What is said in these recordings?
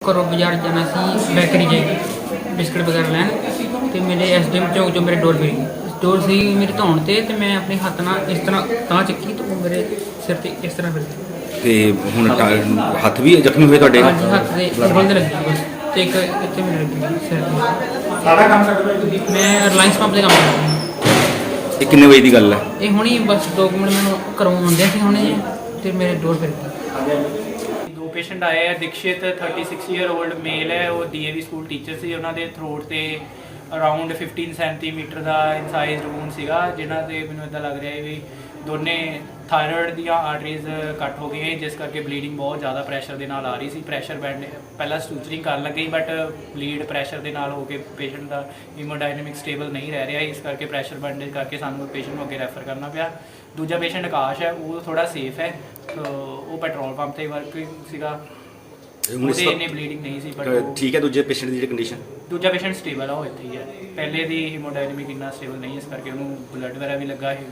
ਘਰੋਂ ਬਾਜ਼ਾਰ ਜਾਣਾ ਸੀ ਬੇਕਰੀ ਜੇ ਬਿਸਕਟ ਵਗੈਰਾ ਲੈਣ ਤੇ ਮੇਰੇ ਐਸਡੀਐਮ ਚੌਕ ਜੋ ਮੇਰੇ ਡੋਰ ਪਈ ਡੋਰ ਸੀ ਮੇਰੀ ਧੌਣ ਤੇ ਤੇ ਮੈਂ ਆਪਣੇ ਹੱਥ ਨਾਲ ਇਸ ਤਰ੍ਹਾਂ ਤਾਂ ਚੱਕੀ ਤੇ ਉਹ ਮੇਰੇ ਸਿਰ ਤੇ ਇਸ ਤਰ੍ਹਾਂ ਫਿਰ ਤੇ ਹੁਣ ਟਾ- ਹੱਥ ਵੀ ਜ਼ਖਮੀ ਹੋਏ ਤੁਹਾਡੇ? ਹਾਂਜੀ ਹੱਥ ਦੇ ਉਂਗਲ ਦੇ ਲੱਗੀ ਬਸ। ਤੇ ਇੱਕ ਇੱਥੇ ਮੇਰੇ ਲੱਗੀ ਸਿਰ ਤੇ। ਸਾਰਾ ਕੰਮ ਕਰਦਾ ਮੈਂ ਰਿਲਾਇੰਸ ਪੰਪ ਦੇ ਕੰਮ ਕਰਦਾ ਇਹ ਕਿੰਨੇ ਵਜੇ ਦੀ ਗੱਲ ਹੈ? ਇਹ ਹੁਣੀ ਬਸ ਦੋ ਕੁ ਮਿੰਟ ਮੈਨੂੰ ਘਰੋਂ ਆਉਂਦੇ ਸੀ ਹੁਣੇ ਜਿਹੇ ਤੇ ਮੇਰੇ ਡੋਰ ਫਿਰ ਗਈ। ਦੋ ਪੇਸ਼ੈਂਟ ਆਏ ਆ, ਦਿਕਸ਼ਿਤ 36 ਈਅਰ 올ਡ ਮੇਲ ਹੈ, ਉਹ ਡੀਏਵੀ ਸਕੂਲ ਟੀਚਰ ਸੀ, ਉਹਨਾਂ ਦੇ ਥਰੋਟ ਤੇ ਅਰਾਊਂਡ 15 ਸੈਂਟੀਮੀਟਰ ਦਾ ਇਨਸਾਈਜ਼ ਵੂਨ ਸੀਗਾ ਜਿਨ੍ਹਾਂ ਤੇ ਮੈਨੂੰ ਇਦਾਂ ਲੱਗ ਰਿਹਾ ਹੈ ਵੀ ਦੋਨੇ ਥਾਇਰਾਇਡ ਦੀਆਂ ਆਰਟਰੀਜ਼ ਕੱਟ ਹੋ ਗਈਆਂ ਜਿਸ ਕਰਕੇ ਬਲੀਡਿੰਗ ਬਹੁਤ ਜ਼ਿਆਦਾ ਪ੍ਰੈਸ਼ਰ ਦੇ ਨਾਲ ਆ ਰਹੀ ਸੀ। ਪ੍ਰੈਸ਼ਰ ਬੈਂਡ ਪਹਿਲਾਂ ਸਟੂਚਰਿੰਗ ਕਰਨ ਲੱਗੀ ਬਟ ਬਲੀਡ ਪ੍ਰੈਸ਼ਰ ਦੇ ਨਾਲ ਹੋ ਕੇ ਪੇਸ਼ੈਂਟ ਦਾ ਹੀਮੋਡਾਇਨਾਮਿਕ ਸਟੇਬਲ ਨਹੀਂ ਰਹਿ ਰਿਹਾ ਇਸ ਕਰਕੇ ਪ੍ਰੈਸ਼ਰ ਬੈਂਡੇਜ ਕਰਕੇ ਸਾਨੂੰ ਪੇਸ਼ੈਂਟ ਨੂੰ ਅੱਗੇ ਰੈਫਰ ਕਰਨਾ ਪਿਆ। ਦੂਜਾ ਪੇਸ਼ੈਂਟ ਆਕਾਸ਼ ਹੈ, ਉਹ ਥੋੜਾ ਸੇਫ ਹੈ ਤੋ ਉਹ ਪੈਟਰੋਲ ਪੰਪ ਤੇ ਵਰਕ ਸੀਗਾ। ਉਹਦੇ ਇੰਨੀ ਬਲੀਡਿੰਗ ਨਹੀਂ ਸੀ ਬਟ ਠੀਕ ਹੈ ਦੂਜੇ ਪੇਸ਼ੈਂਟ ਦੀ ਜਿਹੜੀ ਕੰਡੀਸ਼ਨ ਦੂਜਾ ਪੇਸ਼ੈਂਟ ਸਟੇਬਲ ਆ ਉਹ ਇੱਥੇ ਹੀ ਹੈ ਪਹਿਲੇ ਦੀ ਹੀਮੋਡਾਇਨਾਮਿਕ ਇੰਨਾ ਸਟੇਬਲ ਨਹੀਂ ਇਸ ਕਰਕੇ ਉਹਨੂੰ ਬਲੱਡ ਵਗੈਰਾ ਵੀ ਲੱਗਾ ਹੈ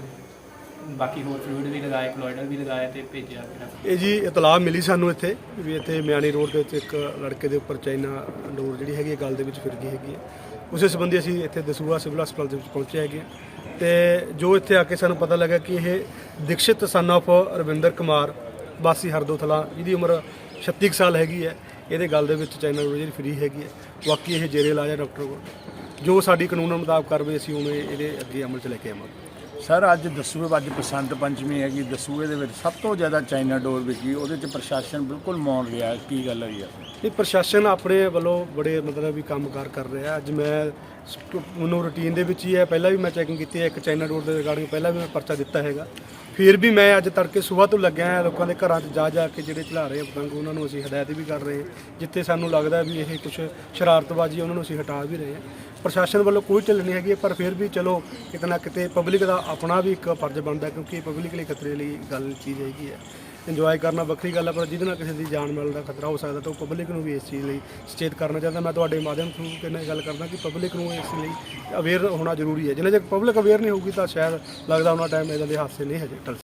ਬਾਕੀ ਹੋਰ ਫਲੂਇਡ ਵੀ ਲਗਾਇਆ ਕਲੋਇਡਲ ਵੀ ਲਗਾਇਆ ਤੇ ਭੇਜਿਆ ਫਿਰ ਇਹ ਜੀ ਇਤਲਾਹ ਮਿਲੀ ਸਾਨੂੰ ਇੱਥੇ ਵੀ ਇੱਥੇ ਮਿਆਣੀ ਰੋਡ ਦੇ ਉੱਤੇ ਇੱਕ ਲੜਕੇ ਦੇ ਉੱਪਰ ਚਾਈਨਾ ਡੋਰ ਜਿਹੜੀ ਹੈਗੀ ਗਲ ਦੇ ਵਿੱਚ ਫਿਰ ਗਈ ਹੈਗੀ ਹੈ। ਉਸੇ ਸੰਬੰਧੀ ਅਸੀਂ ਇੱਥੇ ਦਸੂਆ ਸਿਵਲ ਹਸਪਤਾਲ ਦੇ ਵਿੱਚ ਪਹੁੰਚੇ ਹੈਗੇ। ਤੇ ਜੋ ਇੱਥੇ ਆ ਕੇ ਸਾਨੂੰ ਪਤਾ ਲੱਗਾ ਕਿ ਇਹ ਦੀਕਸ਼ਿਤ ਸਨ of ਰਵਿੰਦਰ ਕੁਮਾਰ ਵਾਸੀ ਹਰਦੋਥਲਾ ਜਿਹਦੀ ਉਮਰ 36 ਕੁ ਸਾਲ ਹੈਗੀ ਹੈ। ਇਹਦੇ ਗਲ ਦੇ ਵਿੱਚ ਚਾਈਨਾ ਡੋਰ ਜਿਹੜੀ ਫਰੀ ਹੈਗੀ ਹੈ। ਬਾਕੀ ਇਹ ਜੇਰੇ ਇਲਾਜ ਹੈ ਡਾਕਟਰ ਕੋਲ। ਜੋ ਸਾਡੀ ਕਾਨੂੰਨ ਮੁਤਾਬਕ ਕਾਰਵਾਈ ਅਸੀਂ ਉਵੇਂ ਇਹਦੇ ਅੱਗੇ ਅਮਲ 'ਚ ਲੈ ਕੇ ਆਵਾਂਗੇ। ਸਰ ਅੱਜ ਦਸੂਏ ਅੱਜ ਬਸੰਤ ਪੰਚਮੀ ਹੈਗੀ। ਦਸੂਏ ਦੇ ਵਿੱਚ ਸਭ ਤੋਂ ਜ਼ਿਆਦਾ ਚਾਈਨਾ ਡੋਰ ਵਿਕੀ। ਉਹਦੇ 'ਚ ਪ੍ਰਸ਼ਾਸਨ ਬਿਲਕੁਲ ਮੌਨ ਰਿਹਾ ਹੈ। ਕੀ ਗੱਲ ਹੋਈ ਹੈ? ਇਹ ਪ੍ਰਸ਼ਾਸਨ ਆਪਣੇ ਵੱਲੋਂ ਬੜੇ ਮਤਲਬ ਵੀ ਕੰਮਕਾਰ ਕਰ ਰਿਹਾ ਅੱਜ ਮੈਂ ਮੈਨੂੰ ਰੂਟੀਨ ਦੇ ਵਿੱਚ ਹੀ ਹੈ। ਪਹਿਲਾਂ ਵੀ ਮੈਂ ਚੈਕਿੰਗ ਕੀਤੀ ਹੈ। ਇੱਕ ਚਾਈਨਾ ਰੋਡ ਦੇ ਰਿਗਾਰਡਿੰਗ ਪਹਿਲਾਂ ਵੀ ਮੈਂ ਪਰਚਾ ਦਿੱਤਾ ਹੈਗਾ। ਫਿਰ ਵੀ ਮੈਂ ਅੱਜ ਤੜਕੇ ਸਵੇਰ ਤੋਂ ਲੱਗਿਆ ਹਾਂ ਲੋਕਾਂ ਦੇ ਘਰਾਂ 'ਚ ਜਾ ਜਾ ਕੇ ਜਿਹੜੇ ਚਲਾ ਰਹੇ ਆ ਪਤੰਗ ਉਹਨਾਂ ਨੂੰ ਅਸੀਂ ਹਦਾਇਤ ਵੀ ਕਰ ਰਹੇ ਹਾਂ ਜਿੱਥੇ ਸਾਨੂੰ ਲੱਗਦਾ ਵੀ ਇਹ ਕੁਝ ਸ਼ਰਾਰਤਬਾਜ਼ੀ ਉਹਨਾਂ ਨੂੰ ਅਸੀਂ ਹਟਾ ਵੀ ਰਹੇ ਹਾਂ। ਪ੍ਰਸ਼ਾਸਨ ਵੱਲੋਂ ਕੋਈ ਢਿੱਲ ਨਹੀਂ ਹੈਗੀ ਹੈ, ਪਰ ਫਿਰ ਵੀ ਚਲੋ ਕਿਤੇ ਨਾ ਕਿਤੇ ਪਬਲਿਕ ਦਾ ਆਪਣਾ ਵੀ ਇੱਕ ਫਰਜ਼ ਬਣਦਾ ਕਿਉਂਕਿ ਇਹ ਪਬਲਿਕ ਲਈ ਖਤਰੇ ਲਈ ਗੱਲ ਚੀਜ਼ ਹੈਗੀ ਹੈ ਇੰਜੋਏ ਕਰਨਾ ਵੱਖਰੀ ਗੱਲ ਹੈ ਪਰ ਜਿਹਦੇ ਨਾਲ ਕਿਸੇ ਦੀ ਜਾਨ ਮਾਲ ਦਾ ਖਤਰਾ ਹੋ ਸਕਦਾ ਤਾਂ ਉਹ ਪਬਲਿਕ ਨੂੰ ਵੀ ਇਸ ਚੀਜ਼ ਲਈ ਸੁਚੇਤ ਕਰਨਾ ਚਾਹੁੰਦਾ। ਮੈਂ ਤੁਹਾਡੇ ਮਾਧਿਅਮ ਥਰੂ ਕਿੰਨੇ ਗੱਲ ਕਰਦਾ ਕਿ ਪਬਲਿਕ ਨੂੰ ਇਸ ਲਈ ਅਵੇਅਰ ਹੋਣਾ ਜ਼ਰੂਰੀ ਹੈ। ਜਿੰਨਾ ਚਿਰ ਪਬਲਿਕ ਅਵੇਅਰ ਨਹੀਂ ਹੋਊਗੀ ਤਾਂ ਸ਼ਾਇਦ ਲੱਗਦਾ ਉਹਨਾਂ ਟਾਈਮ ਇਦਾਂ ਦੇ ਹਾਦਸੇ ਨਹੀਂ ਹਜੇ। ਟਲ